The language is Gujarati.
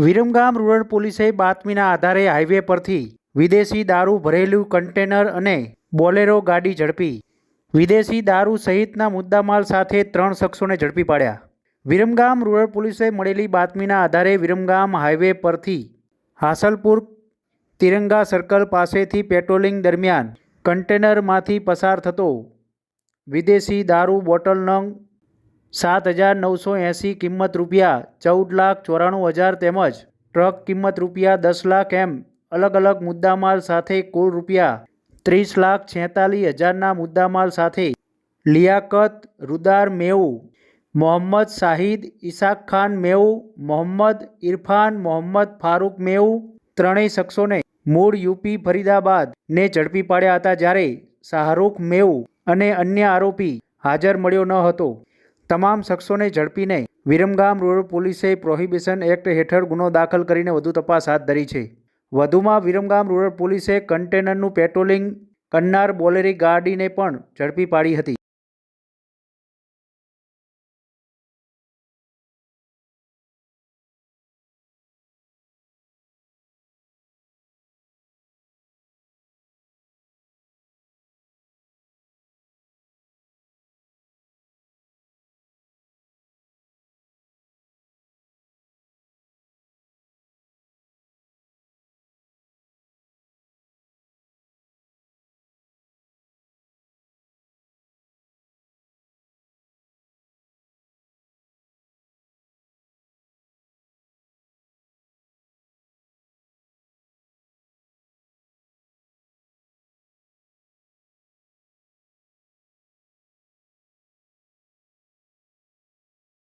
વિરમગામ રૂરલ પોલીસે બાતમીના આધારે હાઈવે પરથી વિદેશી દારૂ ભરેલું કન્ટેનર અને બોલેરો ગાડી ઝડપી. વિદેશી દારૂ સહિતના મુદ્દામાલ સાથે ત્રણ શખ્સોને ઝડપી પાડ્યા. વિરમગામ રૂરલ પોલીસે મળેલી બાતમીના આધારે વિરમગામ હાઈવે પરથી હાસલપુર તિરંગા સર્કલ પાસેથી પેટ્રોલિંગ દરમિયાન કન્ટેનરમાંથી પસાર થતો વિદેશી દારૂ બોટલ નંગ સાત હજાર નવસો એંસી કિંમત રૂપિયા, ચૌદ લાખ ચોરાણું હજાર તેમજ ટ્રક કિંમત રૂપિયા, દસ લાખ એમ. અલગ અલગ મુદ્દામાલ સાથે કુલ રૂપિયા ત્રીસ લાખ છેતાલીસ હજારના મુદ્દામાલ સાથે. લિયાકત, રુદાર મેઉ, મોહમ્મદ શાહિદ ઇસાક ખાન મેઉ, મોહમ્મદ ઇરફાન મોહમ્મદ ફારૂક મેઉ, ત્રણેય શખ્સોને મૂળ યુપી ફરીદાબાદ ને ઝડપી પાડ્યા હતા જ્યારે શાહરૂખ મેઉ અને અન્ય આરોપી હાજર મળ્યો ન હતો. તમામ શખ્સોને ઝડપીને વિરમગામ રૂરલ પોલીસે પ્રોહિબિશન એક્ટ હેઠળ ગુનો દાખલ કરીને વધુ તપાસ હાથ ધરી છે. વધુમાં વિરમગામ રૂરલ પોલીસે કન્ટેનરનું પેટ્રોલિંગ કરનાર બોલેરી ગાડીને પણ ઝડપી પાડી હતી.